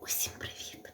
Усім привіт!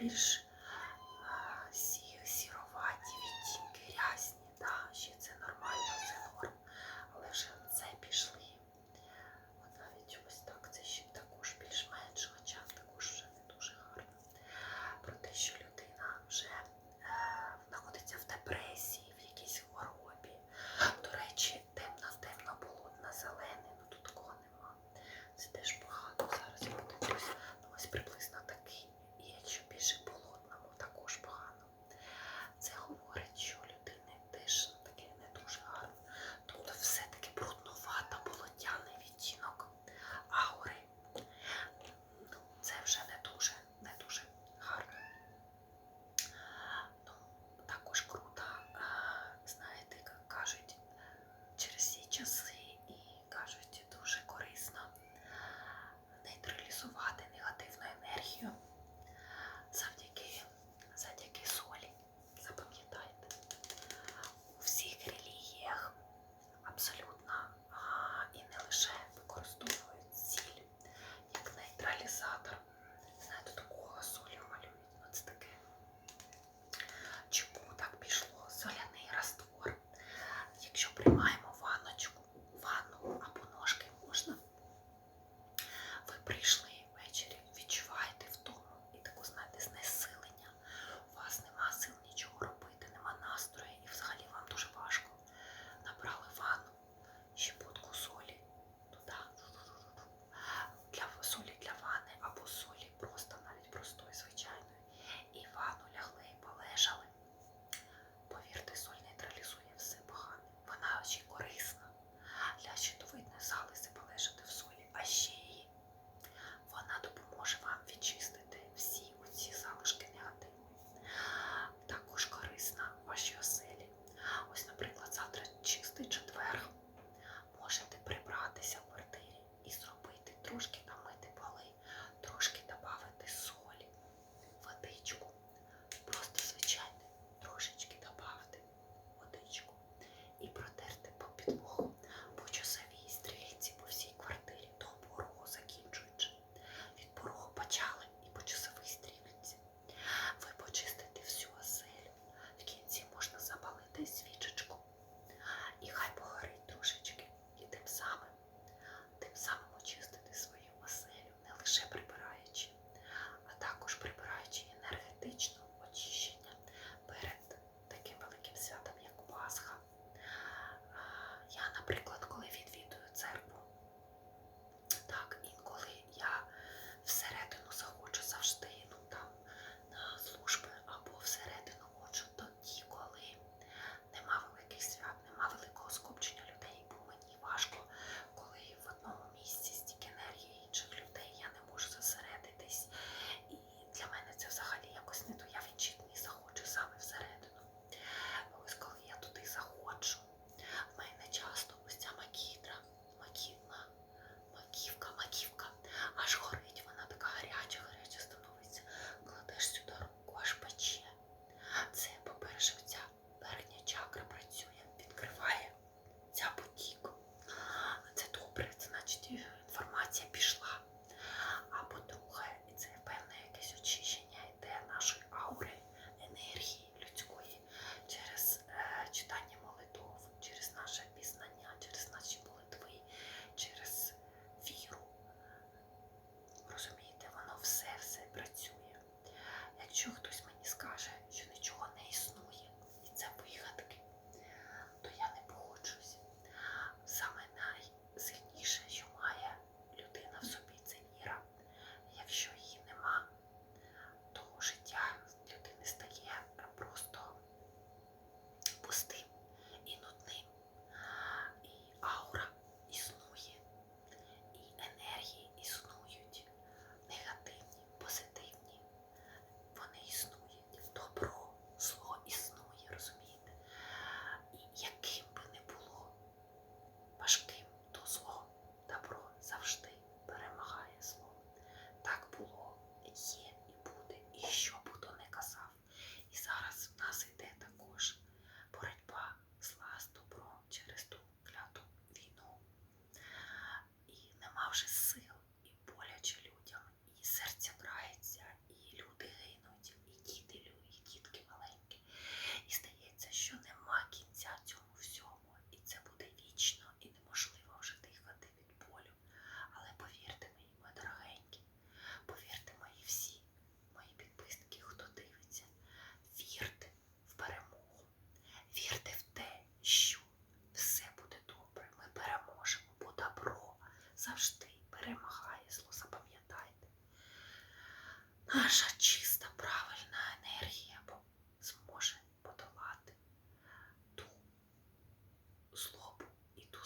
Більш cautious.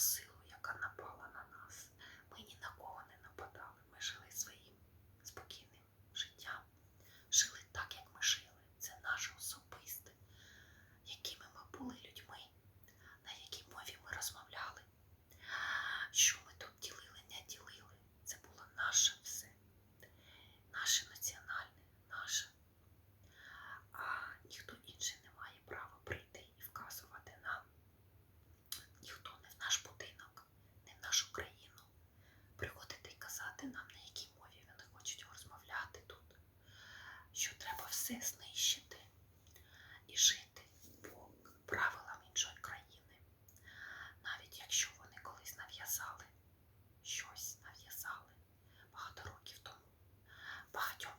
силу, яка напала на нас. Ми ні на кого не нападали, ми жили своїм спокійним. що треба все знищити і жити по правилам іншої країни. Навіть якщо вони колись нав'язали щось нав'язали багато років тому, багатьом